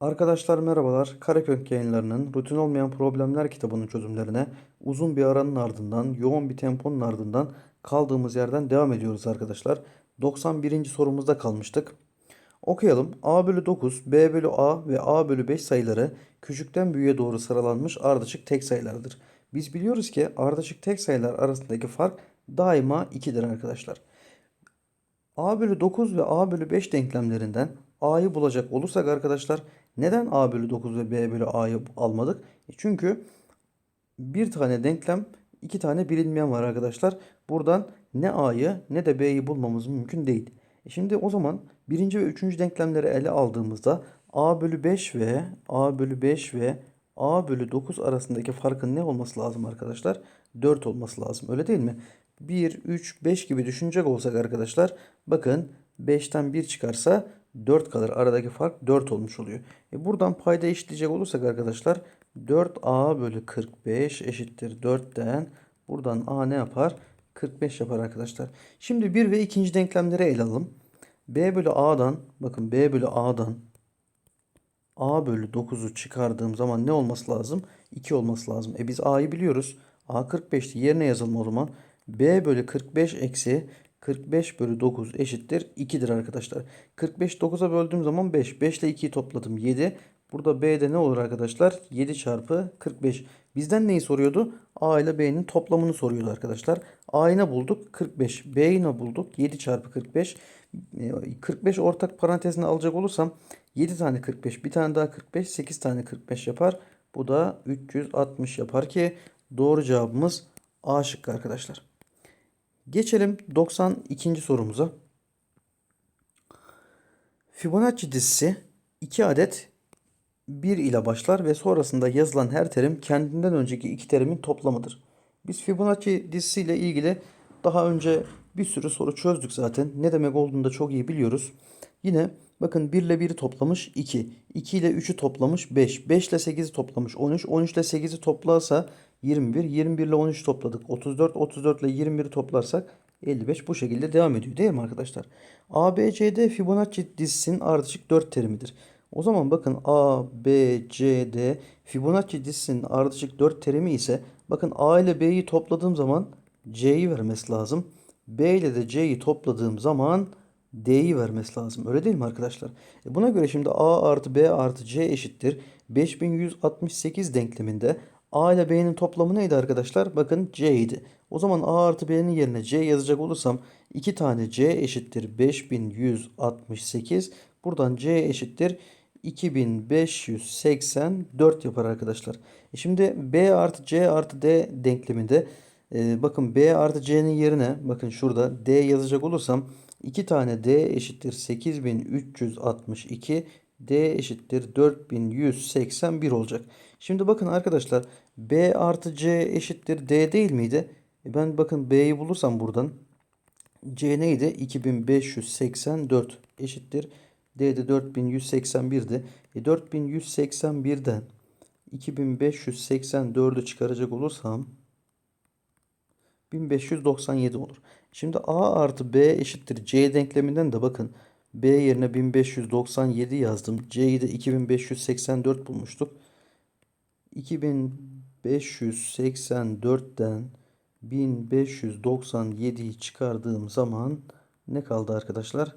Arkadaşlar merhabalar. Karakök yayınlarının rutin olmayan problemler kitabının çözümlerine uzun bir aranın ardından, yoğun bir temponun ardından kaldığımız yerden devam ediyoruz arkadaşlar. 91. sorumuzda kalmıştık. Okuyalım. A bölü 9, B bölü A ve A bölü 5 sayıları küçükten büyüğe doğru sıralanmış ardışık tek sayılardır. Biz biliyoruz ki ardışık tek sayılar arasındaki fark daima 2'dir arkadaşlar. A bölü 9 ve A bölü 5 denklemlerinden A'yı bulacak olursak arkadaşlar neden A bölü 9 ve B bölü A'yı almadık? E Çünkü bir tane denklem iki tane bilinmeyen var arkadaşlar. Buradan ne A'yı ne de B'yi bulmamız mümkün değil. E Şimdi o zaman birinci ve üçüncü denklemleri ele aldığımızda A bölü 5 ve A bölü 5 ve A bölü 9 arasındaki farkın ne olması lazım arkadaşlar? 4 olması lazım öyle değil mi? 1, 3, 5 gibi düşünecek olsak arkadaşlar bakın 5'ten 1 çıkarsa 4 kalır. Aradaki fark 4 olmuş oluyor. E buradan payda eşitleyecek olursak arkadaşlar 4a bölü 45 eşittir 4'ten buradan a ne yapar? 45 yapar arkadaşlar. Şimdi 1 ve ikinci denklemleri ele alalım. b bölü a'dan bakın b bölü a'dan a bölü 9'u çıkardığım zaman ne olması lazım? 2 olması lazım. E biz a'yı biliyoruz. a 45'ti. Yerine yazalım o zaman. b bölü 45 eksi 45 bölü 9 eşittir 2'dir arkadaşlar. 45 9'a böldüğüm zaman 5. 5 ile 2'yi topladım 7. Burada b'de ne olur arkadaşlar? 7 çarpı 45. Bizden neyi soruyordu? A ile B'nin toplamını soruyordu arkadaşlar. A'yı ne bulduk? 45. B'yi ne bulduk? 7 çarpı 45. 45 ortak parantezine alacak olursam 7 tane 45. Bir tane daha 45. 8 tane 45 yapar. Bu da 360 yapar ki doğru cevabımız A şıkkı arkadaşlar. Geçelim 92. sorumuza. Fibonacci dizisi 2 adet 1 ile başlar ve sonrasında yazılan her terim kendinden önceki iki terimin toplamıdır. Biz Fibonacci dizisi ile ilgili daha önce bir sürü soru çözdük zaten. Ne demek olduğunu da çok iyi biliyoruz. Yine bakın 1 ile 1'i toplamış 2. 2 ile 3'ü toplamış 5. 5 ile 8'i toplamış 13. 13 ile 8'i toplarsa 21. 21 ile 13 topladık. 34. 34 ile 21'i toplarsak 55 bu şekilde devam ediyor değil mi arkadaşlar? ABCD Fibonacci dizisinin ardışık 4 terimidir. O zaman bakın A, B, C, D Fibonacci dizisinin ardışık 4 terimi ise bakın A ile B'yi topladığım zaman C'yi vermesi lazım. B ile de C'yi topladığım zaman D'yi vermesi lazım. Öyle değil mi arkadaşlar? E buna göre şimdi A artı B artı C eşittir. 5168 denkleminde A ile B'nin toplamı neydi arkadaşlar? Bakın C idi. O zaman A artı B'nin yerine C yazacak olursam 2 tane C eşittir 5168. Buradan C eşittir 2584 yapar arkadaşlar. E şimdi B artı C artı D denkleminde e, bakın B artı C'nin yerine bakın şurada D yazacak olursam 2 tane D eşittir 8362 D eşittir 4181 olacak. Şimdi bakın arkadaşlar B artı C eşittir D değil miydi? E ben bakın B'yi bulursam buradan C neydi? 2584 eşittir. D'de 4181'di. E 4181'den 2584'ü çıkaracak olursam 1597 olur. Şimdi A artı B eşittir C denkleminden de bakın B yerine 1597 yazdım. C'yi de 2584 bulmuştuk. 2584'ten 1597'yi çıkardığım zaman ne kaldı arkadaşlar?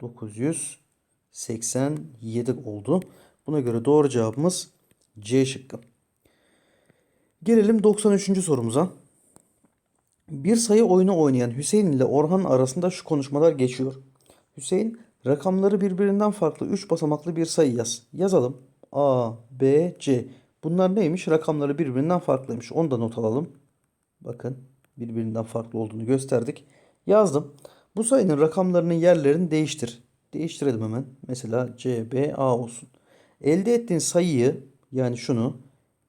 987 oldu. Buna göre doğru cevabımız C şıkkı. Gelelim 93. sorumuza. Bir sayı oyunu oynayan Hüseyin ile Orhan arasında şu konuşmalar geçiyor. Hüseyin rakamları birbirinden farklı 3 basamaklı bir sayı yaz. Yazalım. A, B, C. Bunlar neymiş? Rakamları birbirinden farklıymış. Onu da not alalım. Bakın birbirinden farklı olduğunu gösterdik. Yazdım. Bu sayının rakamlarının yerlerini değiştir. Değiştirelim hemen. Mesela C, B, A olsun. Elde ettiğin sayıyı yani şunu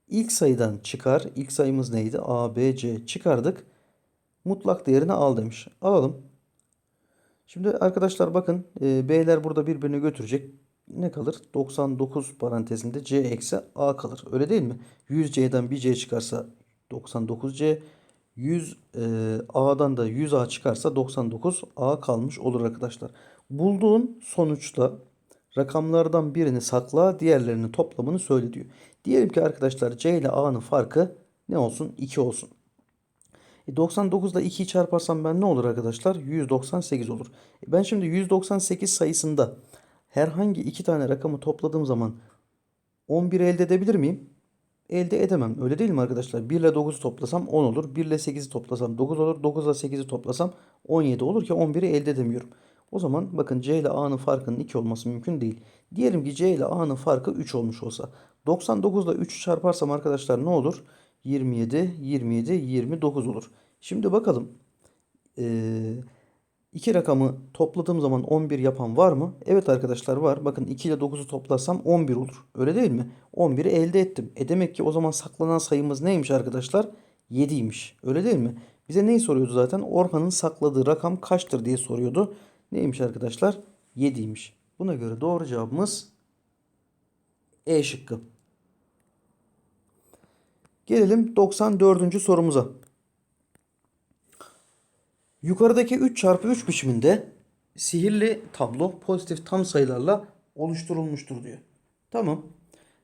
ilk sayıdan çıkar. İlk sayımız neydi? A, B, C çıkardık. Mutlak değerini al demiş. Alalım. Şimdi arkadaşlar bakın e, B'ler burada birbirini götürecek. Ne kalır? 99 parantezinde C eksi A kalır. Öyle değil mi? 100C'den bir C çıkarsa 99C. 100 e, A'dan da 100A çıkarsa 99 A kalmış olur arkadaşlar. Bulduğun sonuçta rakamlardan birini sakla, diğerlerinin toplamını söyle diyor. Diyelim ki arkadaşlar C ile A'nın farkı ne olsun? 2 olsun. E 99 ile 2'yi çarparsam ben ne olur arkadaşlar? 198 olur. E ben şimdi 198 sayısında herhangi iki tane rakamı topladığım zaman 11 elde edebilir miyim? Elde edemem. Öyle değil mi arkadaşlar? 1 ile 9'u toplasam 10 olur. 1 ile 8'i toplasam 9 olur. 9 ile 8'i toplasam 17 olur ki 11'i elde edemiyorum. O zaman bakın C ile A'nın farkının 2 olması mümkün değil. Diyelim ki C ile A'nın farkı 3 olmuş olsa. 99 ile 3'ü çarparsam arkadaşlar ne olur? 27, 27, 29 olur. Şimdi bakalım. Ee, iki rakamı topladığım zaman 11 yapan var mı? Evet arkadaşlar var. Bakın 2 ile 9'u toplasam 11 olur. Öyle değil mi? 11'i elde ettim. E demek ki o zaman saklanan sayımız neymiş arkadaşlar? 7'ymiş. Öyle değil mi? Bize neyi soruyordu zaten? Orhan'ın sakladığı rakam kaçtır diye soruyordu. Neymiş arkadaşlar? 7'ymiş. Buna göre doğru cevabımız E şıkkı. Gelelim 94. sorumuza. Yukarıdaki 3 çarpı 3 biçiminde sihirli tablo pozitif tam sayılarla oluşturulmuştur diyor. Tamam.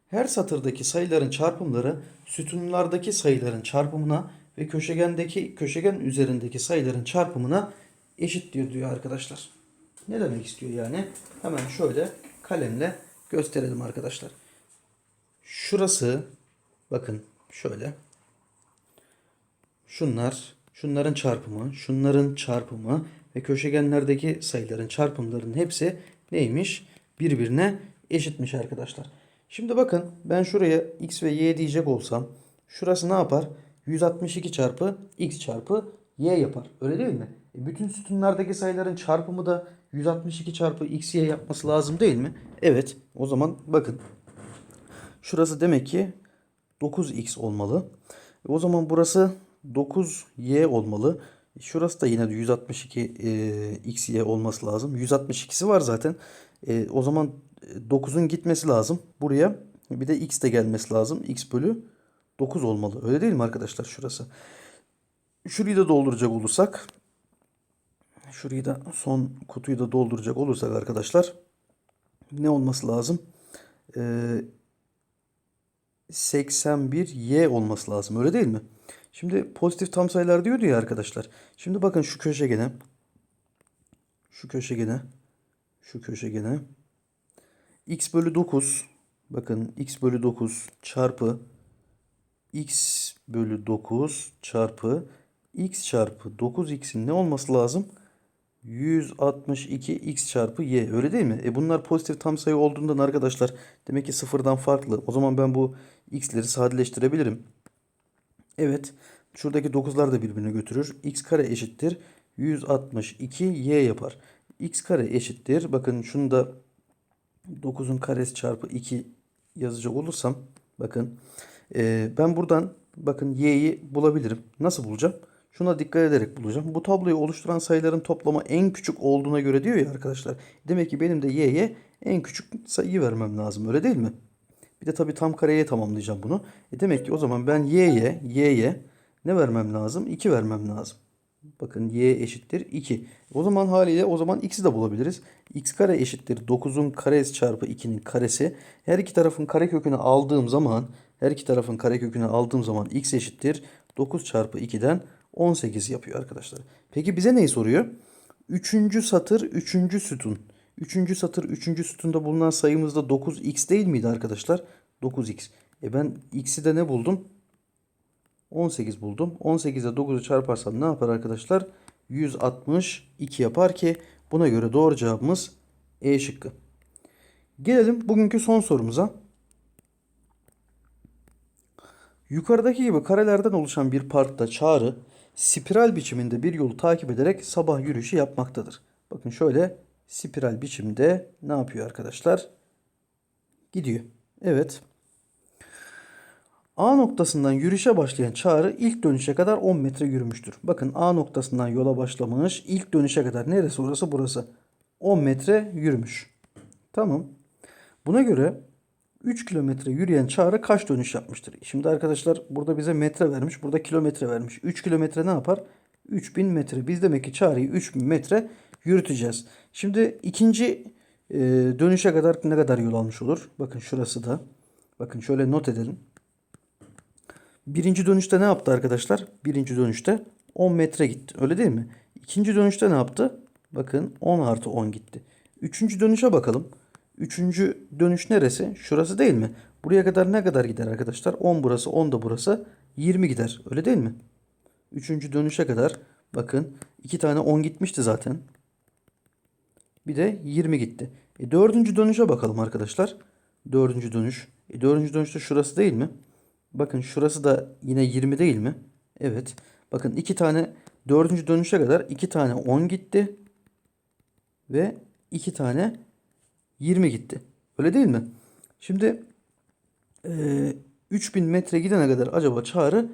Her satırdaki sayıların çarpımları sütunlardaki sayıların çarpımına ve köşegendeki köşegen üzerindeki sayıların çarpımına eşit diyor diyor arkadaşlar. Ne demek istiyor yani? Hemen şöyle kalemle gösterelim arkadaşlar. Şurası bakın şöyle. Şunlar, şunların çarpımı, şunların çarpımı ve köşegenlerdeki sayıların çarpımlarının hepsi neymiş? Birbirine eşitmiş arkadaşlar. Şimdi bakın ben şuraya x ve y diyecek olsam şurası ne yapar? 162 çarpı x çarpı y yapar. Öyle değil mi? E bütün sütunlardaki sayıların çarpımı da 162 çarpı x y yapması lazım değil mi? Evet. O zaman bakın. Şurası demek ki 9x olmalı. E o zaman burası 9y olmalı. Şurası da yine de 162 e, xy olması lazım. 162'si var zaten. E, o zaman 9'un gitmesi lazım. Buraya bir de x de gelmesi lazım. x bölü 9 olmalı. Öyle değil mi arkadaşlar şurası? Şurayı da dolduracak olursak şurayı da son kutuyu da dolduracak olursak arkadaşlar ne olması lazım? Ee, 81y olması lazım. Öyle değil mi? Şimdi pozitif tam sayılar diyordu ya arkadaşlar. Şimdi bakın şu köşegene şu köşegene şu köşegene x bölü 9 bakın x bölü 9 çarpı x bölü 9 çarpı x çarpı 9x'in ne olması lazım? 162 x çarpı y öyle değil mi? E bunlar pozitif tam sayı olduğundan arkadaşlar demek ki sıfırdan farklı. O zaman ben bu x'leri sadeleştirebilirim. Evet. Şuradaki 9'lar da birbirini götürür. x kare eşittir. 162 y yapar. x kare eşittir. Bakın şunu da 9'un karesi çarpı 2 yazacak olursam bakın e, ben buradan bakın y'yi bulabilirim. Nasıl bulacağım? Şuna dikkat ederek bulacağım. Bu tabloyu oluşturan sayıların toplamı en küçük olduğuna göre diyor ya arkadaşlar. Demek ki benim de y'ye en küçük sayıyı vermem lazım. Öyle değil mi? Bir de tabii tam kareye tamamlayacağım bunu. E demek ki o zaman ben y'ye, y'ye ne vermem lazım? 2 vermem lazım. Bakın y eşittir 2. O zaman haliyle o zaman x'i de bulabiliriz. x kare eşittir 9'un karesi çarpı 2'nin karesi. Her iki tarafın karekökünü aldığım zaman her iki tarafın karekökünü aldığım zaman x eşittir 9 çarpı 2'den 18 yapıyor arkadaşlar. Peki bize neyi soruyor? Üçüncü satır, üçüncü sütun. Üçüncü satır, üçüncü sütunda bulunan sayımız da 9x değil miydi arkadaşlar? 9x. E ben x'i de ne buldum? 18 buldum. 18'e 9'u çarparsam ne yapar arkadaşlar? 162 yapar ki buna göre doğru cevabımız E şıkkı. Gelelim bugünkü son sorumuza. Yukarıdaki gibi karelerden oluşan bir parkta Çağrı spiral biçiminde bir yolu takip ederek sabah yürüyüşü yapmaktadır. Bakın şöyle spiral biçimde ne yapıyor arkadaşlar? Gidiyor. Evet. A noktasından yürüyüşe başlayan Çağrı ilk dönüşe kadar 10 metre yürümüştür. Bakın A noktasından yola başlamış. ilk dönüşe kadar neresi orası burası? 10 metre yürümüş. Tamam. Buna göre 3 kilometre yürüyen Çağrı kaç dönüş yapmıştır? Şimdi arkadaşlar burada bize metre vermiş. Burada kilometre vermiş. 3 kilometre ne yapar? 3000 metre. Biz demek ki Çağrı'yı 3000 metre yürüteceğiz. Şimdi ikinci e, dönüşe kadar ne kadar yol almış olur? Bakın şurası da. Bakın şöyle not edelim. Birinci dönüşte ne yaptı arkadaşlar? Birinci dönüşte 10 metre gitti. Öyle değil mi? İkinci dönüşte ne yaptı? Bakın 10 artı 10 gitti. Üçüncü dönüşe bakalım. Üçüncü dönüş neresi? Şurası değil mi? Buraya kadar ne kadar gider arkadaşlar? 10 burası, 10 da burası. 20 gider. Öyle değil mi? Üçüncü dönüşe kadar bakın iki tane 10 gitmişti zaten. Bir de 20 gitti. E, dördüncü dönüşe bakalım arkadaşlar. Dördüncü dönüş. E, dördüncü dönüşte şurası değil mi? Bakın şurası da yine 20 değil mi? Evet. Bakın iki tane dördüncü dönüşe kadar iki tane 10 gitti. Ve iki tane 20 gitti. Öyle değil mi? Şimdi e, 3000 metre gidene kadar acaba çağrı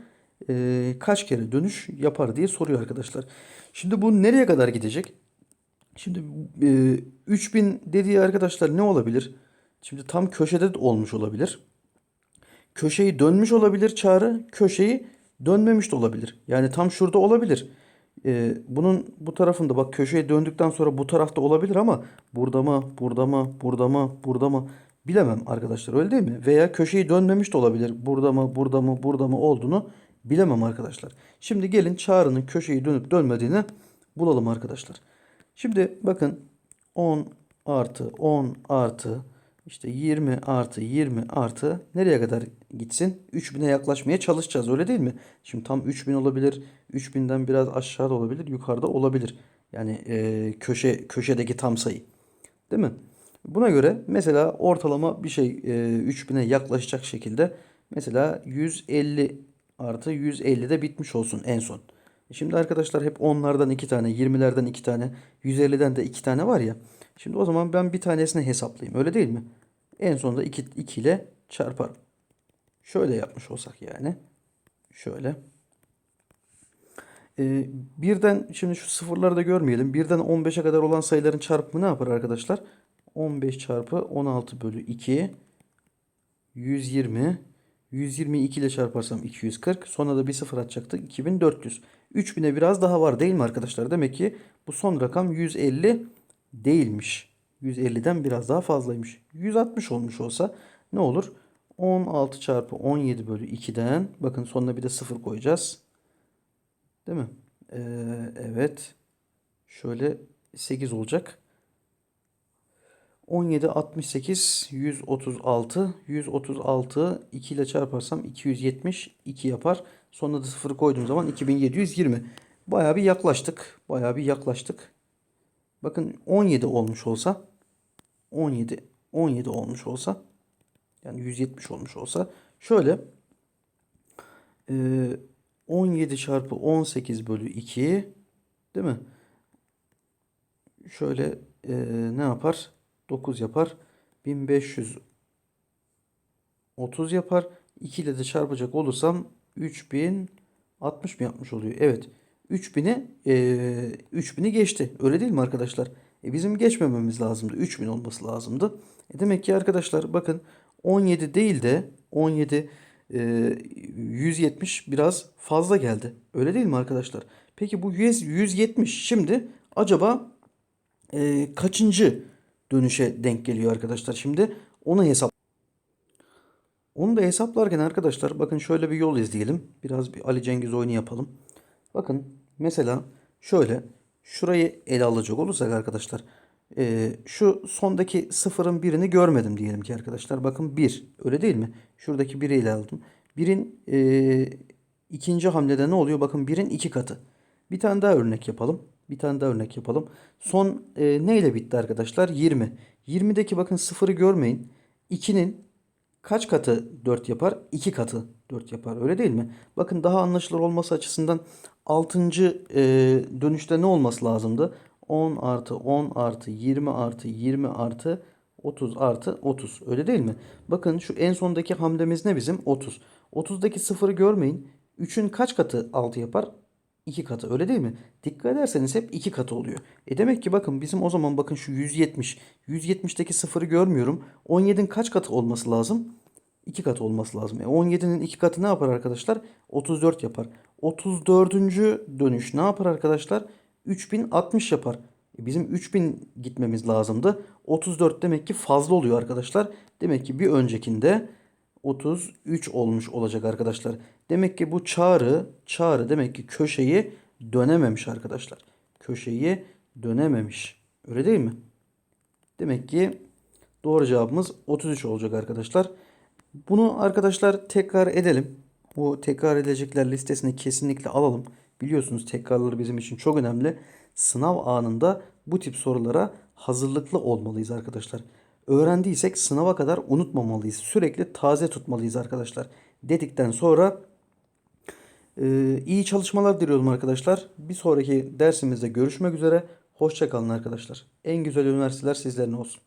e, kaç kere dönüş yapar diye soruyor arkadaşlar. Şimdi bu nereye kadar gidecek? Şimdi e, 3000 dediği arkadaşlar ne olabilir? Şimdi tam köşede de olmuş olabilir. Köşeyi dönmüş olabilir çağrı, köşeyi dönmemiş de olabilir. Yani tam şurada olabilir. E, bunun bu tarafında bak köşeye döndükten sonra bu tarafta olabilir ama burada mı, burada mı, burada mı, burada mı bilemem arkadaşlar öyle değil mi? Veya köşeyi dönmemiş de olabilir. Burada mı, burada mı, burada mı olduğunu bilemem arkadaşlar. Şimdi gelin çağrının köşeyi dönüp dönmediğini bulalım arkadaşlar. Şimdi bakın 10 artı 10 artı işte 20 artı 20 artı nereye kadar gitsin? 3000'e yaklaşmaya çalışacağız öyle değil mi? Şimdi tam 3000 olabilir. 3000'den biraz aşağıda olabilir. Yukarıda olabilir. Yani e, köşe köşedeki tam sayı. Değil mi? Buna göre mesela ortalama bir şey e, 3000'e yaklaşacak şekilde mesela 150 artı 150 de bitmiş olsun en son. Şimdi arkadaşlar hep 10'lardan 2 tane, 20'lerden 2 tane, 150'den de 2 tane var ya. Şimdi o zaman ben bir tanesini hesaplayayım. Öyle değil mi? En sonunda 2, 2 ile çarparım. Şöyle yapmış olsak yani. Şöyle. Ee, birden şimdi şu sıfırları da görmeyelim. Birden 15'e kadar olan sayıların çarpımı ne yapar arkadaşlar? 15 çarpı 16 bölü 2 120 122 ile çarparsam 240. Sonra da bir sıfır atacaktık. 2400. 3000'e biraz daha var değil mi arkadaşlar? Demek ki bu son rakam 150 değilmiş. 150'den biraz daha fazlaymış. 160 olmuş olsa ne olur? 16 çarpı 17 bölü 2'den bakın sonuna bir de sıfır koyacağız. Değil mi? Ee, evet. Şöyle 8 olacak. 17, 68, 136. 136 2 ile çarparsam 270, 2 yapar. Sonuna da 0 koyduğum zaman 2720. Bayağı bir yaklaştık. Bayağı bir yaklaştık. Bakın 17 olmuş olsa 17 17 olmuş olsa yani 170 olmuş olsa şöyle 17 çarpı 18 bölü 2 değil mi? Şöyle ne yapar? 9 yapar. 1530 yapar. 2 ile de çarpacak olursam 3060 mı yapmış oluyor? Evet. 3000'i e, 3000'i geçti. Öyle değil mi arkadaşlar? E bizim geçmememiz lazımdı. 3000 olması lazımdı. E demek ki arkadaşlar bakın 17 değil de 17 e, 170 biraz fazla geldi. Öyle değil mi arkadaşlar? Peki bu 100, 170 şimdi acaba e, kaçıncı dönüşe denk geliyor arkadaşlar. Şimdi onu hesap onu da hesaplarken arkadaşlar bakın şöyle bir yol izleyelim. Biraz bir Ali Cengiz oyunu yapalım. Bakın mesela şöyle şurayı ele alacak olursak arkadaşlar e, şu sondaki sıfırın birini görmedim diyelim ki arkadaşlar. Bakın 1 öyle değil mi? Şuradaki biri ele aldım. Birin e, ikinci hamlede ne oluyor? Bakın birin iki katı. Bir tane daha örnek yapalım. Bir tane daha örnek yapalım. Son e, ne ile bitti arkadaşlar? 20. 20'deki bakın sıfırı görmeyin. 2'nin kaç katı 4 yapar? 2 katı 4 yapar. Öyle değil mi? Bakın daha anlaşılır olması açısından 6. E, dönüşte ne olması lazımdı? 10 artı 10 artı 20 artı 20 artı 30 artı 30. Öyle değil mi? Bakın şu en sondaki hamlemiz ne bizim? 30. 30'daki sıfırı görmeyin. 3'ün kaç katı 6 yapar? 2 katı öyle değil mi? Dikkat ederseniz hep 2 katı oluyor. E demek ki bakın bizim o zaman bakın şu 170. 170'teki sıfırı görmüyorum. 17'nin kaç katı olması lazım? 2 katı olması lazım. E 17'nin 2 katı ne yapar arkadaşlar? 34 yapar. 34. dönüş ne yapar arkadaşlar? 3060 yapar. E, Bizim 3000 gitmemiz lazımdı. 34 demek ki fazla oluyor arkadaşlar. Demek ki bir öncekinde 33 olmuş olacak arkadaşlar. Demek ki bu çağrı, çağrı demek ki köşeyi dönememiş arkadaşlar. Köşeyi dönememiş. Öyle değil mi? Demek ki doğru cevabımız 33 olacak arkadaşlar. Bunu arkadaşlar tekrar edelim. Bu tekrar edilecekler listesini kesinlikle alalım. Biliyorsunuz tekrarları bizim için çok önemli. Sınav anında bu tip sorulara hazırlıklı olmalıyız arkadaşlar. Öğrendiysek sınava kadar unutmamalıyız. Sürekli taze tutmalıyız arkadaşlar. Dedikten sonra e, iyi çalışmalar diliyorum arkadaşlar. Bir sonraki dersimizde görüşmek üzere. Hoşçakalın arkadaşlar. En güzel üniversiteler sizlerin olsun.